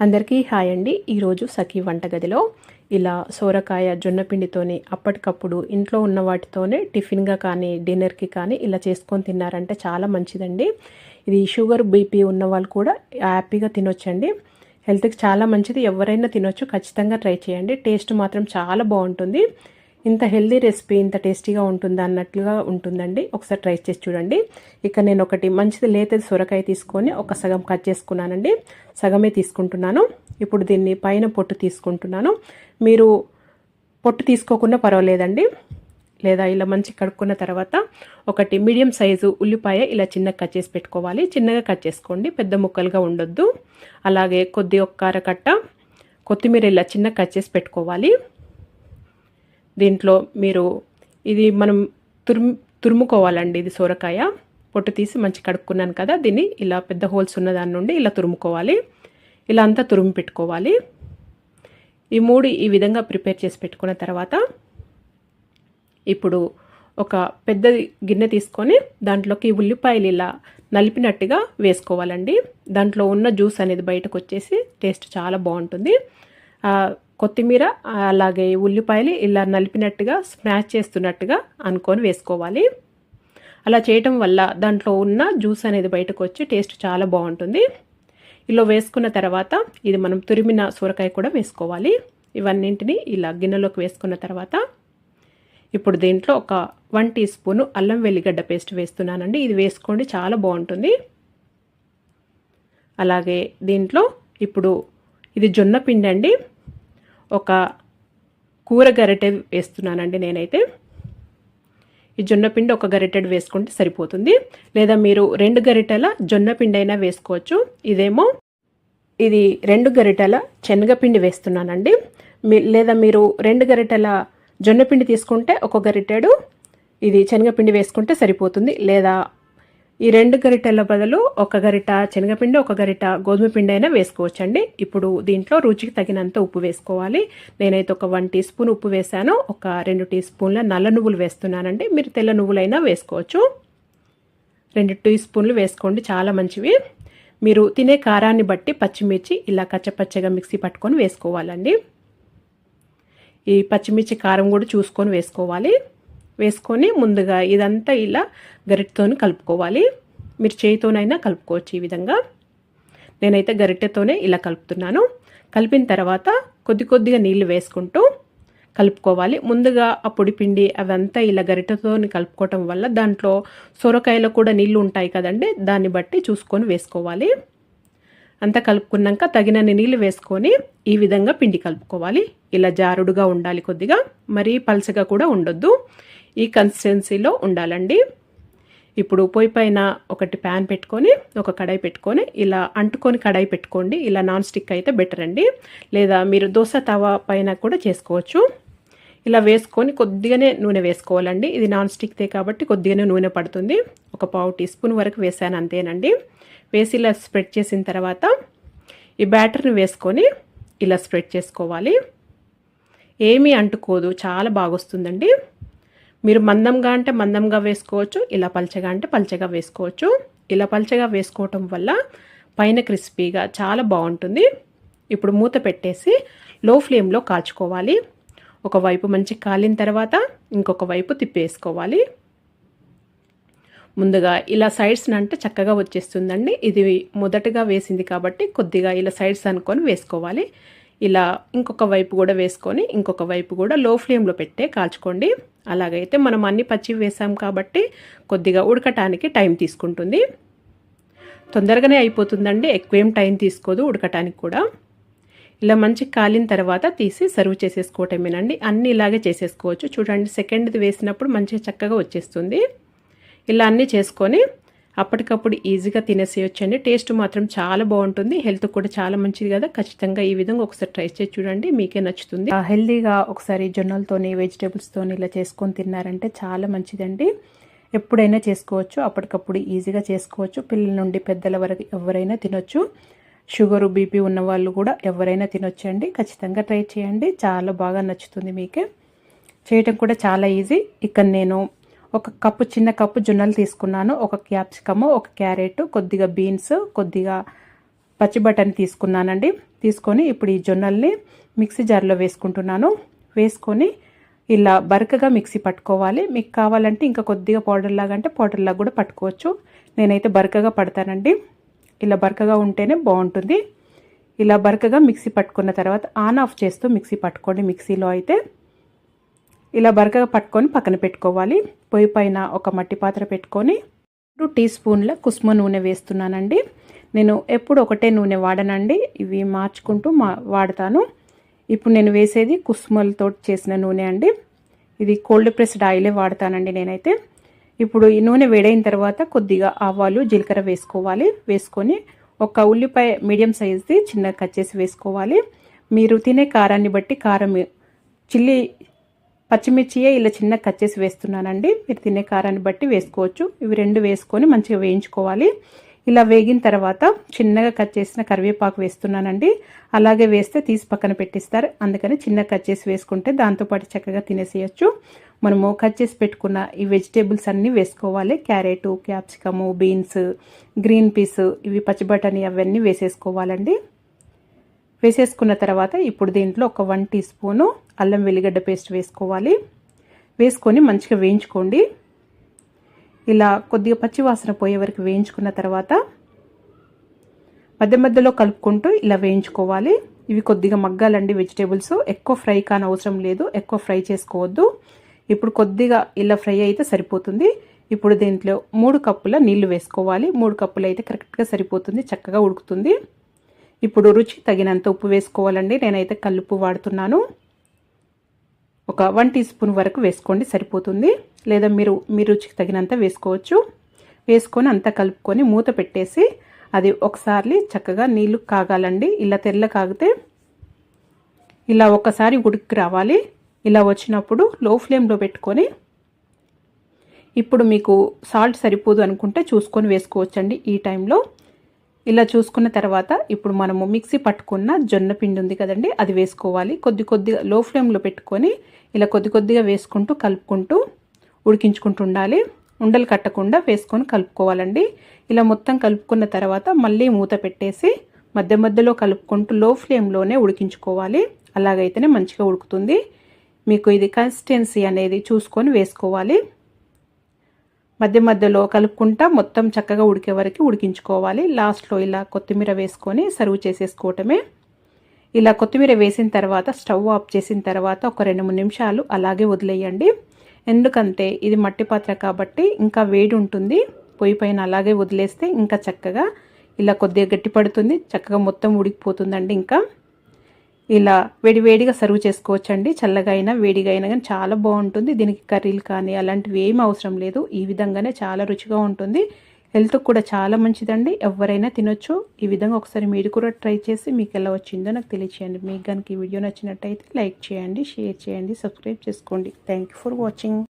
అందరికీ హాయ్ అండి. ఈరోజు సఖీ వంటగదిలో ఇలా సోరకాయ జొన్నపిండితోని అప్పటికప్పుడు ఇంట్లో ఉన్న వాటితోనే టిఫిన్గా కానీ డిన్నర్కి కానీ ఇలా చేసుకొని తిన్నారంటే చాలా మంచిదండి. ఇది షుగర్ బీపీ ఉన్న వాళ్ళు కూడా హ్యాపీగా తినొచ్చండి. హెల్త్కి చాలా మంచిది. ఎవరైనా తినొచ్చు. ఖచ్చితంగా ట్రై చేయండి. టేస్ట్ మాత్రం చాలా బాగుంటుంది. ఇంత హెల్దీ రెసిపీ ఇంత టేస్టీగా ఉంటుందా అన్నట్లుగా ఉంటుందండి. ఒకసారి ట్రై చేసి చూడండి. ఇక్కడ నేను ఒకటి మంచిది లేతది సొరకాయ తీసుకొని ఒక సగం కట్ చేసుకున్నానండి. సగమే తీసుకుంటున్నాను. ఇప్పుడు దీన్ని పైన పొట్టు తీసుకుంటున్నాను. మీరు పొట్టు తీసుకోకుండా పర్వాలేదండి. లేదా ఇలా మంచి కడుక్కున్న తర్వాత ఒకటి మీడియం సైజు ఉల్లిపాయ ఇలా చిన్నగా కట్ చేసి పెట్టుకోవాలి. చిన్నగా కట్ చేసుకోండి. పెద్ద ముక్కలుగా ఉండొద్దు. అలాగే కొద్ది ఒక్క అరకట్ట కొత్తిమీర ఇలా చిన్నగా కట్ చేసి పెట్టుకోవాలి. దీంట్లో మీరు ఇది మనం తురుము తురుముకోవాలండి ఇది సొరకాయ. పొట్టు తీసి మంచి కడుక్కున్నాను కదా దీన్ని ఇలా పెద్ద హోల్స్ ఉన్న దాని నుండి ఇలా తురుముకోవాలి. ఇలా అంతా తురుము పెట్టుకోవాలి. ఈ మూడు ఈ విధంగా ప్రిపేర్ చేసి పెట్టుకున్న తర్వాత ఇప్పుడు ఒక పెద్ద గిన్నె తీసుకొని దాంట్లోకి ఉల్లిపాయలు ఇలా నలిపినట్టుగా వేసుకోవాలండి. దాంట్లో ఉన్న జ్యూస్ అనేది బయటకు వచ్చేసి టేస్ట్ చాలా బాగుంటుంది. కొత్తిమీర అలాగే ఉల్లిపాయలు ఇలా నలిపినట్టుగా స్మాష్ చేస్తున్నట్టుగా అనుకొని వేసుకోవాలి. అలా చేయటం వల్ల దాంట్లో ఉన్న జ్యూస్ అనేది బయటకు వచ్చి టేస్ట్ చాలా బాగుంటుంది. ఇలా వేసుకున్న తర్వాత ఇది మనం తురిమిన సూరకాయ కూడా వేసుకోవాలి. ఇవన్నింటినీ ఇలా గిన్నెలోకి వేసుకున్న తర్వాత ఇప్పుడు దీంట్లో ఒక వన్ టీ స్పూను అల్లం వెల్లిగడ్డ పేస్ట్ వేస్తున్నానండి. ఇది వేసుకోండి చాలా బాగుంటుంది. అలాగే దీంట్లో ఇప్పుడు ఇది జొన్న పిండి అండి ఒక కూర గరిటె వేస్తున్నానండి నేనైతే. ఈ జొన్నపిండి ఒక గరిటెడు వేసుకుంటే సరిపోతుంది. లేదా మీరు రెండు గరిటెల జొన్నపిండి అయినా వేసుకోవచ్చు. ఇదేమో ఇది రెండు గరిటెల శనగపిండి వేస్తున్నానండి. మీ లేదా మీరు రెండు గరిటెల జొన్నపిండి తీసుకుంటే ఒక గరిటెడు ఇది శనగపిండి వేసుకుంటే సరిపోతుంది. లేదా ఈ రెండు గరిటెల బదులు ఒక గరిట శనగపిండి ఒక గరిట గోధుమ పిండి అయినా వేసుకోవచ్చండి. ఇప్పుడు దీంట్లో రుచికి తగినంత ఉప్పు వేసుకోవాలి. నేనైతే ఒక వన్ టీ స్పూన్ ఉప్పు వేసాను ఒక రెండు టీ స్పూన్ల నల్ల నువ్వులు వేస్తున్నానండి. మీరు తెల్ల నువ్వులైనా వేసుకోవచ్చు. రెండు టీ స్పూన్లు వేసుకోండి చాలా మంచివి. మీరు తినే కారాన్ని బట్టి పచ్చిమిర్చి ఇలా కచ్చపచ్చగా మిక్సీ పట్టుకొని వేసుకోవాలండి. ఈ పచ్చిమిర్చి కారం కూడా చూసుకొని వేసుకోవాలి. వేసుకొని ముందుగా ఇదంతా ఇలా గరిటతో కలుపుకోవాలి. మీరు చేయితోనైనా కలుపుకోవచ్చు ఈ విధంగా. నేనైతే గరిటెతోనే ఇలా కలుపుతున్నాను. కలిపిన తర్వాత కొద్ది కొద్దిగా నీళ్ళు వేసుకుంటూ కలుపుకోవాలి. ముందుగా ఆ పొడి పిండి అవంతా ఇలా గరిటతో కలుపుకోవటం వల్ల దాంట్లో సొరకాయలో కూడా నీళ్ళు ఉంటాయి కదండి దాన్ని బట్టి చూసుకొని వేసుకోవాలి. అంతా కలుపుకున్నాక తగినన్ని నీళ్ళు వేసుకొని ఈ విధంగా పిండి కలుపుకోవాలి. ఇలా జారుడుగా ఉండాలి కొద్దిగా మరీ పలసగా కూడా ఉండొద్దు. ఈ కన్సిస్టెన్సీలో ఉండాలండి. ఇప్పుడు పొయ్యి పైన ఒకటి ప్యాన్ పెట్టుకొని ఒక కడాయి పెట్టుకొని ఇలా అంటుకొని కడాయి పెట్టుకోండి. ఇలా నాన్ స్టిక్ అయితే బెటర్ అండి. లేదా మీరు దోశ తవా పైన కూడా చేసుకోవచ్చు. ఇలా వేసుకొని కొద్దిగానే నూనె వేసుకోవాలండి. ఇది నాన్ స్టిక్తే కాబట్టి కొద్దిగానే నూనె పడుతుంది. ఒక పావు టీ స్పూన్ వరకు వేసాను అంతేనండి. వేసి ఇలా స్ప్రెడ్ చేసిన తర్వాత ఈ బ్యాటర్ని వేసుకొని ఇలా స్ప్రెడ్ చేసుకోవాలి. ఏమీ అంటుకోదు. చాలా బాగొస్తుందండి. మీరు మందంగా అంటే మందంగా వేసుకోవచ్చు ఇలా పల్చగా అంటే పల్చగా వేసుకోవచ్చు. ఇలా పల్చగా వేసుకోవటం వల్ల పైన క్రిస్పీగా చాలా బాగుంటుంది. ఇప్పుడు మూత పెట్టేసి లో ఫ్లేమ్లో కాల్చుకోవాలి. ఒకవైపు మంచి కాలిన తర్వాత ఇంకొక వైపు తిప్పేసుకోవాలి. ముందుగా ఇలా సైడ్స్ అంటే చక్కగా వచ్చేస్తుందండి. ఇది మొదటగా వేసింది కాబట్టి కొద్దిగా ఇలా సైడ్స్ అనుకొని వేసుకోవాలి. ఇలా ఇంకొక వైపు కూడా వేసుకొని ఇంకొక వైపు కూడా లో ఫ్లేమ్లో పెట్టే కాల్చుకోండి. అలాగైతే మనం అన్ని పచ్చి వేసాం కాబట్టి కొద్దిగా ఉడకటానికి టైం తీసుకుంటుంది. తొందరగానే అయిపోతుందండి. ఎక్కువేం టైం తీసుకోదు ఉడకటానికి కూడా. ఇలా మంచి కాలిన తర్వాత తీసి సర్వ్ చేసేసుకోవటమేనండి. అన్నీ ఇలాగే చేసేసుకోవచ్చు. చూడండి సెకండ్ది వేసినప్పుడు మంచిగా చక్కగా వచ్చేస్తుంది. ఇలా అన్నీ చేసుకొని అప్పటికప్పుడు ఈజీగా తినేసేయొచ్చండి. టేస్ట్ మాత్రం చాలా బాగుంటుంది. హెల్త్ కూడా చాలా మంచిది కదా. ఖచ్చితంగా ఈ విధంగా ఒకసారి ట్రై చేసి చూడండి. మీకే నచ్చుతుంది. హెల్దీగా ఒకసారి జొన్నలతోని వెజిటేబుల్స్తోని ఇలా చేసుకొని తిన్నారంటే చాలా మంచిదండి. ఎప్పుడైనా చేసుకోవచ్చు. అప్పటికప్పుడు ఈజీగా చేసుకోవచ్చు. పిల్లల నుండి పెద్దల వరకు ఎవరైనా తినొచ్చు. షుగరు బీపీ ఉన్న వాళ్ళు కూడా ఎవరైనా తినొచ్చండి. ఖచ్చితంగా ట్రై చేయండి. చాలా బాగా నచ్చుతుంది మీకే. చేయటం కూడా చాలా ఈజీ. ఇక్కడ నేను ఒక కప్పు చిన్న కప్పు జొన్నలు తీసుకున్నాను. ఒక క్యాప్సికము ఒక క్యారెట్ కొద్దిగా బీన్స్ కొద్దిగా పచ్చి బఠానీ తీసుకున్నానండి. తీసుకొని ఇప్పుడు ఈ జొన్నల్ని మిక్సీ జార్లో వేసుకుంటున్నాను. వేసుకొని ఇలా బరకగా మిక్సీ పట్టుకోవాలి. మీకు కావాలంటే ఇంకా కొద్దిగా పౌడర్ లాగా అంటే పౌడర్ లాగా కూడా పట్టుకోవచ్చు. నేనైతే బరకగా పడతానండి. ఇలా బరకగా ఉంటేనే బాగుంటుంది. ఇలా బరకగా మిక్సీ పట్టుకున్న తర్వాత ఆన్ ఆఫ్ చేస్తూ మిక్సీ పట్టుకోండి. మిక్సీలో అయితే ఇలా బరకగా పట్టుకొని పక్కన పెట్టుకోవాలి. పొయ్యి పైన ఒక మట్టి పాత్ర పెట్టుకొని టూ టీ స్పూన్ల కుసుమ నూనె వేస్తున్నానండి. నేను ఎప్పుడు ఒకటే నూనె వాడనండి. ఇవి మార్చుకుంటూ మా వాడతాను. ఇప్పుడు నేను వేసేది కుసుమలతో చేసిన నూనె అండి. ఇది కోల్డ్ ప్రెస్డ్ ఆయిలే వాడతానండి నేనైతే. ఇప్పుడు ఈ నూనె వేడైన తర్వాత కొద్దిగా ఆవాలు జీలకర్ర వేసుకోవాలి. వేసుకొని ఒక ఉల్లిపాయ మీడియం సైజ్ది చిన్న కట్ చేసి వేసుకోవాలి. మీరు తినే కారాన్ని బట్టి కారం చిల్లీ పచ్చిమిర్చియే ఇలా చిన్న కట్ చేసి వేస్తున్నానండి. మీరు తినే కారాన్ని బట్టి వేసుకోవచ్చు. ఇవి రెండు వేసుకొని మంచిగా వేయించుకోవాలి. ఇలా వేగిన తర్వాత చిన్నగా కట్ చేసిన కరివేపాకు వేస్తున్నానండి. అలాగే వేస్తే తీసి పక్కన పెట్టిస్తారు. అందుకని చిన్న కట్ చేసి వేసుకుంటే దాంతోపాటు చక్కగా తినేసేయచ్చు. మనము కట్ చేసి పెట్టుకున్న ఈ వెజిటేబుల్స్ అన్నీ వేసుకోవాలి. Carrot capsicum beans green peas ఇవి పచ్చి బఠానీ అవన్నీ వేసేసుకోవాలండి. వేసేసుకున్న తర్వాత ఇప్పుడు దీంట్లో ఒక వన్ టీ స్పూను అల్లం వెల్లిగడ్డ పేస్ట్ వేసుకోవాలి. వేసుకొని మంచిగా వేయించుకోండి. ఇలా కొద్దిగా పచ్చి వాసన పోయే వరకు వేయించుకున్న తర్వాత మధ్య మధ్యలో కలుపుకుంటూ ఇలా వేయించుకోవాలి. ఇవి కొద్దిగా మగ్గాలండి వెజిటేబుల్స్. ఎక్కువ ఫ్రై కాని అవసరం లేదు. ఎక్కువ ఫ్రై చేసుకోవద్దు. ఇప్పుడు కొద్దిగా ఇలా ఫ్రై అయితే సరిపోతుంది. ఇప్పుడు దీంట్లో మూడు కప్పుల నీళ్ళు వేసుకోవాలి. మూడు కప్పులు అయితే కరెక్ట్గా సరిపోతుంది చక్కగా ఉడుకుతుంది. ఇప్పుడు రుచి తగినంత ఉప్పు వేసుకోవాలండి. నేనైతే కల్లుప్పు వాడుతున్నాను. ఒక వన్ టీ స్పూన్ వరకు వేసుకోండి సరిపోతుంది. లేదా మీరు మీ రుచికి తగినంత వేసుకోవచ్చు. వేసుకొని అంతా కలుపుకొని మూత పెట్టేసి అది ఒకసారి చక్కగా నీళ్ళు కాగాలండి. ఇలా తెల్ల కాగితే ఇలా ఒకసారి ఉడికి రావాలి. ఇలా వచ్చినప్పుడు లో ఫ్లేమ్లో పెట్టుకొని ఇప్పుడు మీకు సాల్ట్ సరిపోదు అనుకుంటే చూసుకొని వేసుకోవచ్చండి ఈ టైంలో. ఇలా చూసుకున్న తర్వాత ఇప్పుడు మనము మిక్సీ పట్టుకున్న జొన్న పిండి ఉంది కదండి అది వేసుకోవాలి. కొద్ది కొద్దిగా లో ఫ్లేమ్లో పెట్టుకొని ఇలా కొద్ది కొద్దిగా వేసుకుంటూ కలుపుకుంటూ ఉడికించుకుంటూ ఉండాలి. ఉండలు కట్టకుండా వేసుకొని కలుపుకోవాలండి. ఇలా మొత్తం కలుపుకున్న తర్వాత మళ్ళీ మూత పెట్టేసి మధ్య మధ్యలో కలుపుకుంటూ లో ఫ్లేమ్లోనే ఉడికించుకోవాలి. అలాగైతేనే మంచిగా ఉడుకుతుంది. మీకు ఇది కన్సిస్టెన్సీ అనేది చూసుకొని వేసుకోవాలి. మధ్య మధ్యలో కలుపుకుంటా మొత్తం చక్కగా ఉడికే వరకు ఉడికించుకోవాలి. లాస్ట్లో ఇలా కొత్తిమీర వేసుకొని సర్వ్ చేసేసుకోవటమే. ఇలా కొత్తిమీర వేసిన తర్వాత స్టవ్ ఆఫ్ చేసిన తర్వాత ఒక రెండు మూడు నిమిషాలు అలాగే వదిలేయండి. ఎందుకంటే ఇది మట్టి పాత్ర కాబట్టి ఇంకా వేడి ఉంటుంది. పొయ్యి పైన అలాగే వదిలేస్తే ఇంకా చక్కగా ఇలా కొద్దిగా గట్టి పడుతుంది చక్కగా మొత్తం ఉడికిపోతుందండి ఇంకా. ఇలా వేడివేడిగా సర్వ్ చేసుకోవచ్చండి. చల్లగా అయినా వేడిగా అయినా కానీ చాలా బాగుంటుంది. దీనికి కర్రీలు కానీ అలాంటివి ఏమి అవసరం లేదు. ఈ విధంగానే చాలా రుచిగా ఉంటుంది. హెల్త్కి కూడా చాలా మంచిదండి. ఎవరైనా తినొచ్చు. ఈ విధంగా ఒకసారి మీరు కూడా ట్రై చేసి మీకు ఎలా వచ్చిందో నాకు తెలియచేయండి. మీకు కనుక ఈ వీడియో నచ్చినట్టయితే లైక్ చేయండి షేర్ చేయండి సబ్స్క్రైబ్ చేసుకోండి. Thank for watching.